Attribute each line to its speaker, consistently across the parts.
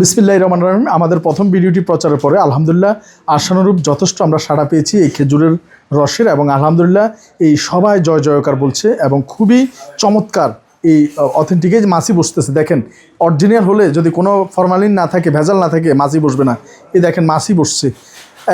Speaker 1: বিসমিল্লাহ রহমান রহিম। আমাদের প্রথম ভিডিওটি প্রচারের পরে আলহামদুলিল্লাহ আশানুরূপ যথেষ্ট আমরা সাড়া পেয়েছি এই খেজুরের রসের এবং আলহামদুলিল্লাহ এই সবাই জয় জয়কার বলছে এবং খুবই চমৎকার এই অথেন্টিক মাছি বসতেছে। দেখেন অরিজিনাল হলে যদি কোনো ফরমালিন না থাকে, ভেজাল না থাকে, মাছি বসবে না। এই দেখেন, মাছি বসছে।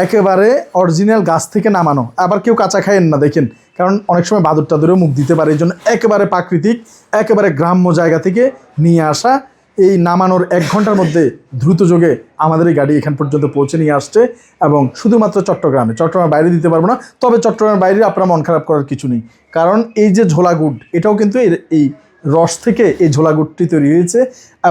Speaker 1: একেবারে অরিজিনাল গাছ থেকে নামানো। আবার কেউ কাঁচা খায়েন না, দেখেন। কারণ অনেক সময় বাদুর টাদুরেও মুখ দিতে পারে। এই জন্য একেবারে প্রাকৃতিক, একেবারে গ্রাম্য জায়গা থেকে নিয়ে আসা এই নামানোর এক ঘণ্টার মধ্যে দ্রুত যোগে আমাদের এই গাড়ি এখান পর্যন্ত পৌঁছে নিয়ে আসছে এবং শুধুমাত্র চট্টগ্রামে, চট্টগ্রামের বাইরে দিতে পারব না, তবে চট্টগ্রামের বাইরে আপনার মন খারাপ করার কিছু নেই। কারণ এই যে ঝোলা গুড় এটাও কিন্তু এই- এই রস থেকে এই ঝোলা গুড়টি তৈরি হয়েছে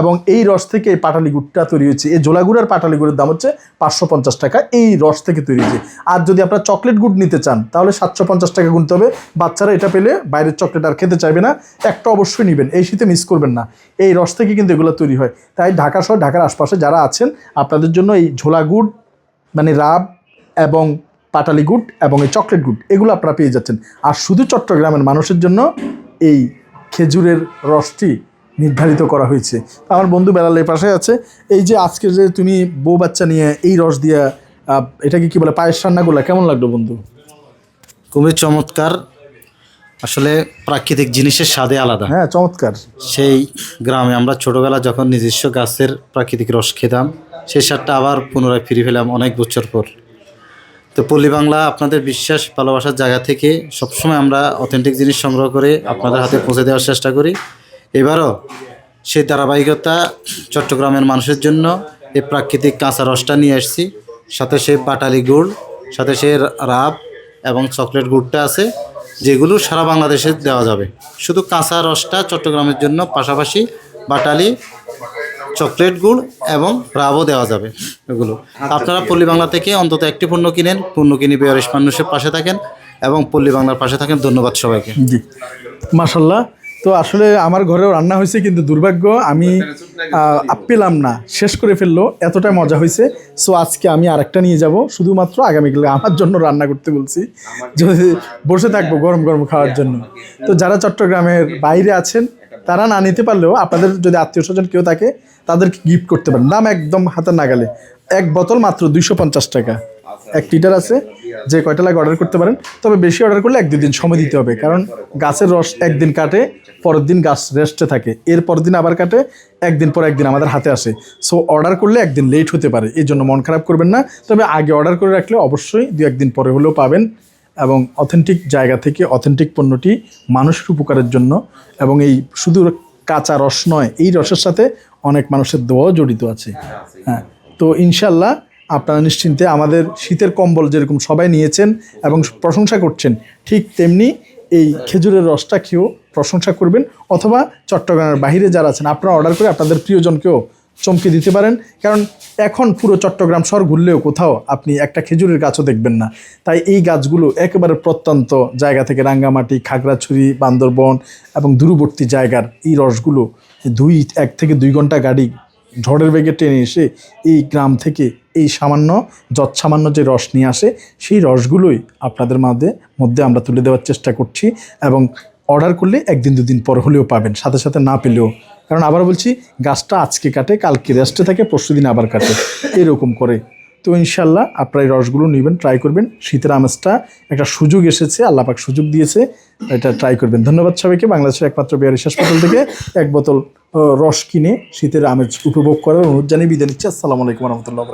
Speaker 1: এবং এই রস থেকে এই পাটালি গুড়টা তৈরি হয়েছে। এই ঝোলা গুড় আর পাটালি গুড়ের দাম হচ্ছে পাঁচশো পঞ্চাশ টাকা। এই রস থেকে তৈরি হয়েছে। আর যদি আপনার চকলেট গুড় নিতে চান, তাহলে সাতশো পঞ্চাশ টাকা গুনতে হবে। বাচ্চারা এটা পেলে বাইরের চকলেট আর খেতে চাইবে না। একটা অবশ্যই নেবেন। এই শীতে মিস করবেন না। এই রস থেকে কিন্তু এগুলো তৈরি হয়। তাই ঢাকা সহ ঢাকার আশপাশে যারা আছেন, আপনাদের জন্য এই ঝোলা গুড় মানে রাব এবং পাটালি গুড় এবং এই চকলেট গুড়, এগুলো আপনারা পেয়ে যাচ্ছেন। আর শুধু চট্টগ্রামের মানুষের জন্য এই খেজুরের রসটি নির্ধারিত করা হয়েছে। আমার বন্ধু বেলালের পাশে আছে। এই যে আজকে যে তুমি বউ বাচ্চা নিয়ে এই রস দিয়া এটাকে কি বলে পায়েস রান্নাগুলো কেমন লাগল বন্ধু?
Speaker 2: খুবই চমৎকার। আসলে প্রাকৃতিক জিনিসের স্বাদে আলাদা।
Speaker 1: হ্যাঁ চমৎকার।
Speaker 2: সেই গ্রামে আমরা ছোটবেলা যখন নিজস্ব গাছের প্রাকৃতিক রস খেতাম সেই স্বাদটা আবার পুনরায় ফিরে পেলাম অনেক বছর পর। তো পল্লী বাংলা আপনাদের বিশ্বাস, ভালোবাসার জায়গা থেকে সবসময় আমরা অথেন্টিক জিনিস সংগ্রহ করে আপনাদের হাতে পৌঁছে দেওয়ার চেষ্টা করি। এবারও সেই ধারাবাহিকতা চট্টগ্রামের মানুষের জন্য এই প্রাকৃতিক কাঁচা রসটা নিয়ে আসছি সাথে সেই পাটালি গুড়, সাথে সেই রাব এবং চকলেট গুড়টা আছে, যেগুলো সারা বাংলাদেশে দেওয়া যাবে। শুধু কাঁচা রসটা চট্টগ্রামের জন্য পাশাপাশি বাটালি চকলেট গুড় এবং রাবও দেওয়া যাবে। এগুলো। আপনারা পল্লী বাংলা থেকে অন্তত একটি পণ্য কিনেন পণ্য কিনে বেয়ারিশ মানুষের পাশে থাকেন এবং পল্লী বাংলার পাশে থাকেন। ধন্যবাদ সবাইকে।
Speaker 1: জি। মাশাল্লাহ তো আসলে আমার ঘরেও রান্না হয়েছে কিন্তু দুর্ভাগ্য আমি পেলাম না। শেষ করে ফেলল এতটা মজা হয়েছে। সো আজকে আমি আরেকটা নিয়ে যাব শুধুমাত্র আগামীকালে আমার জন্য রান্না করতে বলছি। যদি বসে থাকব গরম গরম খাওয়ার জন্য। তো যারা চট্টগ্রামের বাইরে আছেন তারা না নিতে পারলেও আপনাদের যদি আত্মীয় স্বজন কেউ থাকে, তাদেরকে গিফট করতে পারেন। দাম একদম হাতের নাগালে। এক বোতল মাত্র দুইশো পঞ্চাশ টাকা। এক লিটার আছে, যে কয়টা লাগে অর্ডার করতে পারেন। তবে বেশি অর্ডার করলে এক দুই দিন সময় দিতে হবে। কারণ গাছের রস একদিন কাটে, পরের দিন গাছ রেস্টে থাকে। এর পরের দিন আবার কাটে, একদিন পর একদিন আমাদের হাতে আসে। সো অর্ডার করলে একদিন লেট হতে পারে। এই জন্য মন খারাপ করবেন না। তবে আগে অর্ডার করে রাখলে অবশ্যই দু একদিন পরে হলেও পাবেন। এবং অথেন্টিক জায়গা থেকে অথেন্টিক পণ্যটি মানুষের উপকারের জন্য এবং এই শুধু কাঁচা রস নয়, এই রসের সাথে অনেক মানুষের দোয়াও জড়িত আছে। হ্যাঁ তো ইনশাল্লাহ আপনারা নিশ্চিন্তে আমাদের শীতের কম্বল যেরকম সবাই নিয়েছেন এবং প্রশংসা করছেন, ঠিক তেমনি এই খেজুরের রসটা খেয়েও প্রশংসা করবেন অথবা চট্টগ্রামের বাইরে যারা আছেন, আপনারা অর্ডার করে আপনাদের প্রিয়জনকেও চমকে দিতে পারেন। কারণ এখন পুরো চট্টগ্রাম শহর ঘুরলেও কোথাও আপনি একটা খেজুরের গাছও দেখবেন না। তাই এই গাছগুলো একেবারে প্রত্যন্ত জায়গা থেকে রাঙ্গামাটি, খাগড়াছড়ি, বান্দরবন এবং দূরবর্তী জায়গার এই রসগুলো দুই, এক থেকে দুই ঘণ্টা গাড়ি ঝড়ের বেগে টেনে এসে এই গ্রাম থেকে এই সামান্য যৎ সামান্য যে রস নিয়ে আসে, সেই রসগুলোই আপনাদের মধ্যে মধ্যে আমরা তুলে দেওয়ার চেষ্টা করছি এবং অর্ডার করলে একদিন দুদিন পর হলেও পাবেন, সাথে সাথে না পেলেও। কারণ আবার বলছি, গাছটা আজকে কাটে, কালকে রেস্টে থাকে, পরশু দিন আবার কাটে। এরকম করে। তো ইনশাল্লাহ আপনারা এই রসগুলো নেবেন ট্রাই করবেন। শীতের আমেজটা একটা সুযোগ এসেছে আল্লাপাক সুযোগ দিয়েছে, এটা ট্রাই করবেন। ধন্যবাদ সবাইকে, বাংলাদেশের একমাত্র বিহারি হাসপাতাল থেকে এক বোতল রস কিনে শীতের আমেজ উপভোগ করার অনুরোধ জানিয়ে বিদায় নিচ্ছি। আসসালামু আলাইকুম রহমতুল্লাহ